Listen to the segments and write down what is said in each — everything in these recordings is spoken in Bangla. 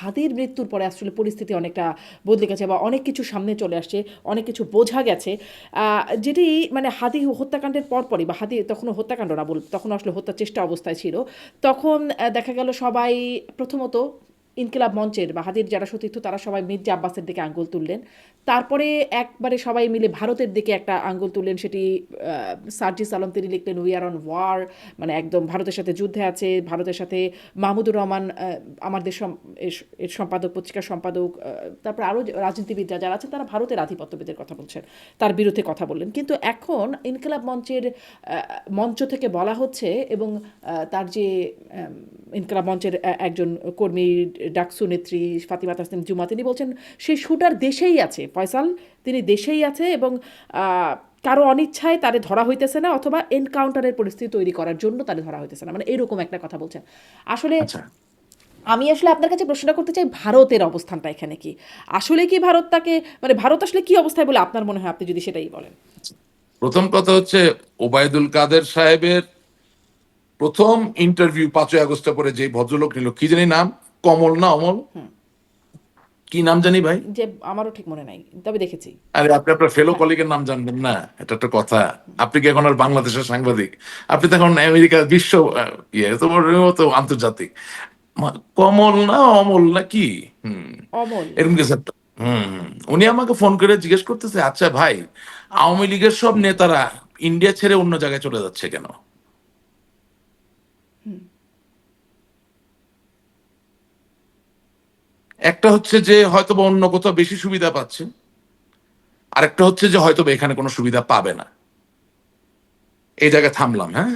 হাতের মৃত্যুর পরে আসলে পরিস্থিতি অনেকটা বদলে গেছে বা অনেক কিছু সামনে চলে আসছে, অনেক কিছু বোঝা গেছে। যেটি মানে হাতি হত্যাকাণ্ডের পরপরই বা হাতি তখনও হত্যাকাণ্ড না বল, তখন আসলে হত্যার চেষ্টা অবস্থায় ছিল। তখন দেখা গেল সবাই প্রথমত ইনকিলাব মঞ্চের বা হাদির যারা সতীর্থ, তারা সবাই মির্জা আব্বাসের দিকে আঙ্গুল তুললেন। তারপরে একবারে সবাই মিলে ভারতের দিকে একটা আঙ্গুল তুললেন, সেটি সার্জিস আলম, তিনি লিখলেন উই আর অন ওয়ার মানে একদম ভারতের সাথে যুদ্ধে আছে, ভারতের সাথে মাহমুদুর রহমান আমাদের এর- সম্পাদক, পত্রিকার সম্পাদক তারপর আরও রাজনীতিবিদরা যারা আছেন, তারা ভারতের আধিপত্যবিদের কথা বলছেন, তার বিরুদ্ধে কথা বললেন। কিন্তু এখন ইনকিলাব মঞ্চের মঞ্চ থেকে বলা হচ্ছে এবং তার যে ইনকিলাব মঞ্চের একজন কর্মী ডাকসু নেত্রী ফাতিমা তাসনিম জুমা তিনি বলছেন সেই শুটার দেশেই আছে। ফয়সাল তিনি দেশেই আছে এবং কারও অনিচ্ছায় তারে ধরা হইতেছে না অথবা এনকাউন্টারের পরিস্থিতি তৈরি করার জন্য তারে ধরা হইতেছে না। মানে এরকম একটা কথা বলছেন। আসলে আচ্ছা। আমি আসলে আপনার কাছে প্রশ্নটা করতে চাই ভারতের অবস্থানটা এখানে কি? আসলে কি ভারত তাকে মানে ভারত আসলে কি অবস্থায় বলে আপনার মনে হয় আপনি যদি সেটাই বলেন? প্রথম কথা হচ্ছে ওবায়দুল কাদের সাহেবের প্রথম ইন্টারভিউ পাঁচই আগস্ট পরে যে ভদ্রলোক নিল কি জানি নাম? কমল না অমল? কি নাম জানি ভাই? যে আমারও ঠিক মনে নাই তবে দেখেছি। আরে আপনি আপনার ফেলো কলিগের নাম জানবেন না এটা একটা কথা। আপনি কি এখন আর বাংলাদেশের সাংবাদিক? আপনি তো এখন আমেরিকা বিশ্ব ইয়ে তো মতো আন্তর্জাতিক। কমল না অমল না কি? হুম। অমল। এরকম কিছু একটা। হুম। উনি আমাকে ফোন করে জিজ্ঞেস করতেছে আচ্ছা ভাই আওয়ামী লীগের সব নেতারা ইন্ডিয়া ছেড়ে অন্য জায়গায় চলে যাচ্ছে কেন? একটা হচ্ছে যে হয়তো বা অন্য কোথাও বেশি সুবিধা পাচ্ছে, আরেকটা হচ্ছে যে হয়তো এখানে কোনো সুবিধা পাবে না। এই জায়গায় থামলাম হ্যাঁ?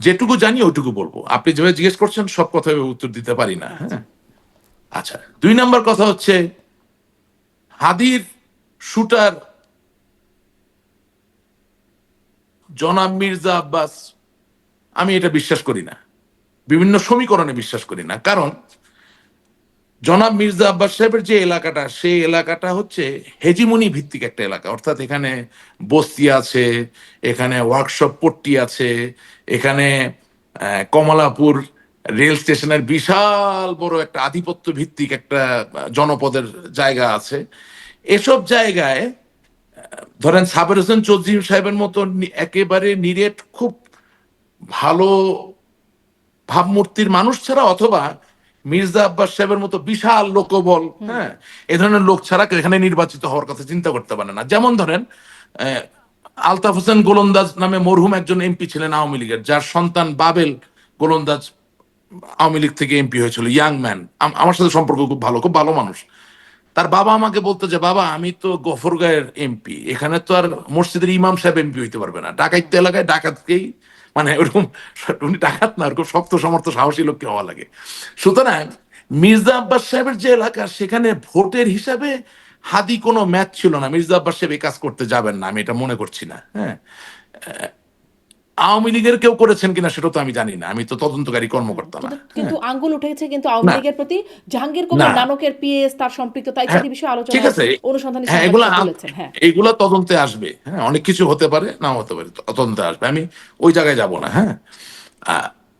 যেটুকু জানি ওইটুকু বলব। আপনি যেভাবে জিজ্ঞেস করছেন, সব কথা উত্তর দিতে পারি না হ্যাঁ? আচ্ছা দুই নম্বর কথা হচ্ছে, হাদির শুটার জনাব মির্জা আব্বাস, আমি এটা বিশ্বাস করি না। বিভিন্ন সমীকরণে বিশ্বাস করি না। কারণ জনাব মির্জা আব্বাস সাহেবের যে এলাকাটা, সেই এলাকাটা হচ্ছে হেজিমনি ভিত্তিক একটা এলাকা। অর্থাৎ এখানে বস্তি আছে, এখানে ওয়ার্কশপ পট্টি আছে, এখানে কমলাপুর রেল স্টেশনের বিশাল বড় একটা আধিপত্য ভিত্তিক একটা জনপদের জায়গা আছে। এসব জায়গায় ধরেন সাবের হোসেন চৌধুরী সাহেবের মতো একেবারে নিরেট, খুব ভালো ভাবমূর্তির মানুষ ছাড়া অথবা মির্জা আব্বাস সাহেবের মতো বিশাল লোকবল হ্যাঁ? এ ধরনের লোক ছাড়া এখানে নির্বাচিত হওয়ার কথা চিন্তা করতে পারে না। যেমন ধরেন আলতাফ হোসেন গোলন্দাজ নামে মরহুম একজন এমপি ছিলেন আওয়ামী লীগের, যার সন্তান বাবেল গোলন্দাজ আওয়ামী লীগ থেকে এমপি হয়েছিল, ইয়াং ম্যান। আমার সাথে সম্পর্ক খুব ভালো খুব ভালো মানুষ। তার বাবা আমাকে বলতো যে, বাবা, আমি তো গফরগাঁয়ের এমপি, এখানে তো আর মসজিদের ইমাম সাহেব এমপি হইতে পারবে না। ডাকাইতে এলাকায় ডাকাতকেই মানে ওরকম উনি ডাকাত না, ওরকম শক্ত সমর্থ, সাহসী লোককে হওয়া লাগে। সুতরাং মির্জা আব্বাস সাহেবের যে এলাকা, সেখানে ভোটের হিসাবে হাদি কোনো ম্যাচ ছিল না। মির্জা আব্বাস সাহেব এই কাজ করতে যাবেন না, আমি এটা মনে করছি না হ্যাঁ। আওয়ামী লীগের কেউ করেছেন কিনা সেটা তো আমি জানি না। আমি তো তদন্তকারী কর্মকর্তা না। কিন্তু কিন্তু আঙ্গুল উঠেছে কিন্তু আওয়ামী লীগের প্রতি। জাহাঙ্গীর কবির নানকের পিএস তার সম্পৃক্ততা ইত্যাদি বিষয়ে আলোচনা ঠিক আছে। অনুসন্ধানী হ্যাঁ এগুলা হ্যাঁ। এগুলা তদন্তে আসবে। হ্যাঁ অনেক কিছু হতে পারে নাও হতে পারে তদন্তে আসবে। আমি ওই জায়গায় যাব না হ্যাঁ।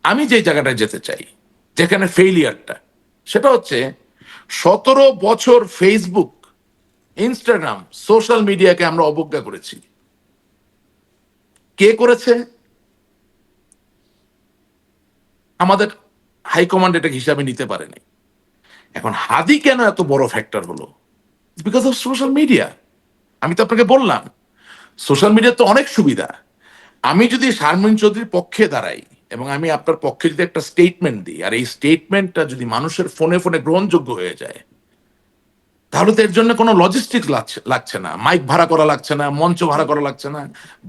আমি যে জায়গাটায় যেতে চাই যেখানে ফেইলিয়ারটা সেটা হচ্ছে সতেরো বছর ফেসবুক ইনস্টাগ্রাম সোশ্যাল মিডিয়াকে আমরা অবজ্ঞা করেছি। কে করেছে? আমাদের হাইকমান্ড এটাকে হিসাবে নিতে পারেনি। এখন হাদি কেন এত বড় ফ্যাক্টর হলো? বিকজ অফ সোশ্যাল মিডিয়া আমি তো আপনাকে বললাম সোশ্যাল মিডিয়ার তো অনেক সুবিধা। আমি যদি শারমিন চৌধুরীর পক্ষে দাঁড়াই এবং আমি আপনার পক্ষে যদি একটা স্টেটমেন্ট দিই, আর এই স্টেটমেন্টটা যদি মানুষের ফোনে ফোনে গ্রহণযোগ্য হয়ে যায় তাহলে তো এর জন্য কোনো লজিস্টিক্স লাগছে লাগছে না। মাইক ভাড়া করা লাগছে না মঞ্চ ভাড়া করা লাগছে না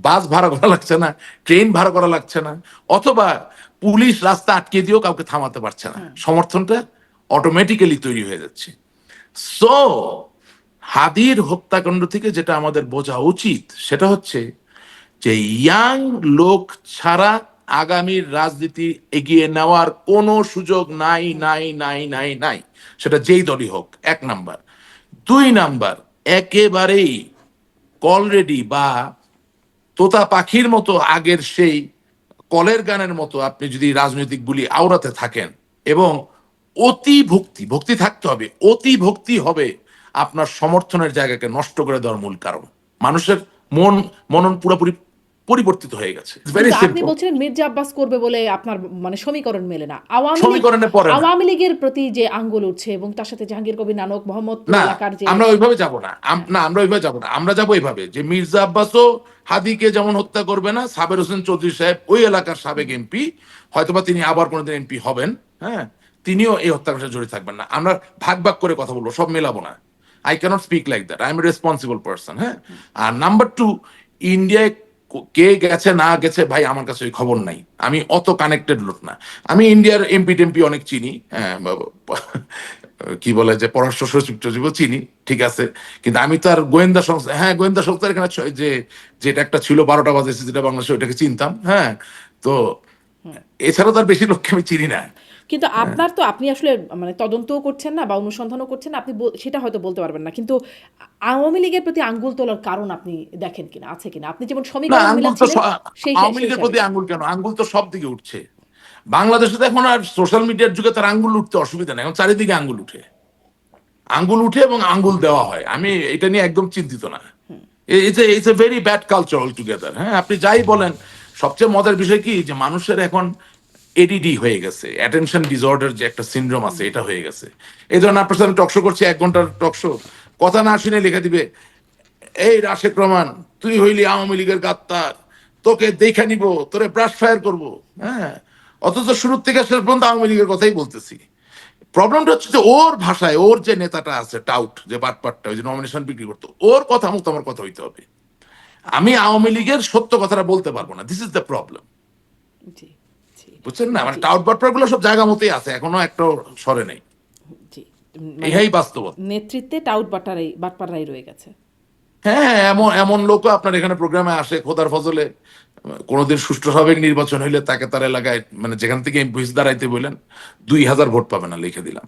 বাস ভাড়া করা লাগছে না ট্রেন ভাড়া করা লাগছে না অথবা পুলিশ রাস্তা আটকে দিয়েও কাউকে থামাতে পারছে না। সমর্থনটা অটোমেটিক্যালি তৈরি হয়ে যাচ্ছে। সো হাদির হত্যাকাণ্ড থেকে যেটা আমাদের বোঝা উচিত সেটা হচ্ছে যে ইয়াং লোক ছাড়া আগামীর রাজনীতি এগিয়ে নেওয়ার কোনো সুযোগ নাই নাই নাই নাই নাই। সেটা যেই দলই হোক এক নাম্বার। দুই নাম্বার, একেবারেই কলরেডি বা তোতা পাখির মতো আগের সেই কলের গানের মতো আপনি যদি রাজনৈতিক বুলি আওড়াতে থাকেন এবং অতি ভক্তি ভক্তি থাকতে হবে, অতি ভক্তি হবে, আপনার সমর্থনের জায়গাকে নষ্ট করে দেওয়ার মূল কারণ। মানুষের মন, মনন পুরোপুরি পরিবর্তিত হয়ে গেছে। আপনি বলছিলেন মির্জা আব্বাস করবে বলে আপনার মানে সমীকরণ মেলে না। আওয়ামী লীগ সমীকরণে পড়ে আওয়ামী লীগের প্রতি যে আঙ্গুল উঠছে এবং তার সাথে জাহাঙ্গীর কবির নানক যে আমরা ওইভাবে যাব না। না আমরা ওইভাবে যাব না। আমরা যাব এইভাবে যে মির্জা আব্বাসও হাদিকে যেমন হত্যা করবে না সাবের হোসেন চৌধুরী সাহেব ওই এলাকার সাবেক এমপি হয়তোবা তিনি আবার কোনোদিন এমপি হবেন হ্যাঁ? তিনিও এই হত্যার সাথে জড়িত থাকবেন না। আমরা ভাগ ভাগ করে কথা বলব সব মেলাবো না। I can't speak like that I am responsible person হ্যাঁ? আর নাম্বার টু ইন্ডিয়ায় ক- গেছে না গেছে ভাই আমার কাছে ওই খবর নাই। আমি অত কানেক্টেড লোক না। আমি ইন্ডিয়ার এমপি টেমপি অনেক চিনি হ্যাঁ, কি বলে যে পররাষ্ট্র সচিব টচিবও চিনি ঠিক আছে। কিন্তু আমি তো আর গোয়েন্দা সংস্থা হ্যাঁ গোয়েন্দা সংস্থার এখানে যে যেটা একটা ছিল বারোটা বাজে যেটা বাংলাদেশে ওইটাকে চিনতাম হ্যাঁ। তো এছাড়া তো আর বেশি লোককে আমি চিনি না। কিন্তু আপনার তো আপনি আসলে মানে তদন্তও করছেন না বা অনুসন্ধানও করছেন না আপনি সেটা হয়তো বলতে পারবেন না। কিন্তু আওয়ামী লীগের প্রতি আঙ্গুল তোলার কারণ আপনি দেখেন কিনা আছে কিনা? আপনি যেমন সমীকরণ আওয়ামী লীগের প্রতি আঙ্গুল কেন? আঙ্গুল তো সব দিকে উঠছে। বাংলাদেশে তো এখন আর সোশ্যাল মিডিয়ার যুগে তার আঙ্গুল উঠতে অসুবিধা নেই এখন চারিদিকে আঙ্গুল উঠে। আঙ্গুল উঠে এবং আঙ্গুল দেওয়া হয়। আমি এটা নিয়ে একদম চিন্তিত না। It's it's a very bad culture all together হ্যাঁ? আপনি যাই বলেন সবচেয়ে মজার বিষয় কি? যে মানুষের এখন এডিডি হয়ে গেছে অ্যাটেনশন ডিসঅর্ডার যে একটা সিনড্রোম আছে, এটা হয়ে গেছে। এই ধরনের আপনার সাথে টকশো করছি, এক ঘণ্টার টকশো কথা না শুনে লেখা দিবে, এই রাশেক রহমান, তুই হইলি আওয়ামী লীগের গাত্তার তোকে দেখে নিব, তোরে ব্রাশ ফায়ার করব। হ্যাঁ অথচ শুরুর থেকে শেষ পর্যন্ত আওয়ামী লীগের কথাই বলতেছি। প্রবলেমটা হচ্ছে যে ওর ভাষায়, ওর যে নেতাটা আছে টাউট যে বাটপাটটা, ওই যে নমিনেশন বিক্রি করতো, ওর কথা মতো আমার কথা হইতে হবে। আমি আওয়ামী লীগের সত্য কথাটা বলতে পারব না। দিস ইজ দ্য প্রবলেম বুঝছেন না? মানে টাউট বাটপারগুলো সব জায়গা মতোই আছে এখনও একটা সরে নেই। মানে ইহাই বাস্তবতা নেতৃত্বে টাউট বাটারাই বাটপাড়াই রয়ে গেছে। হ্যাঁ এমন এমন লোকও আপনার এখানে প্রোগ্রামে আসে খোদার ফজলে। কোনোদিন সুষ্ঠুভাবে নির্বাচন হইলে তাকে তার এলাকায় মানে যেখান থেকে এমপি দাঁড়াইতে বললেন দুই হাজার ভোট পাবে না লিখে দিলাম।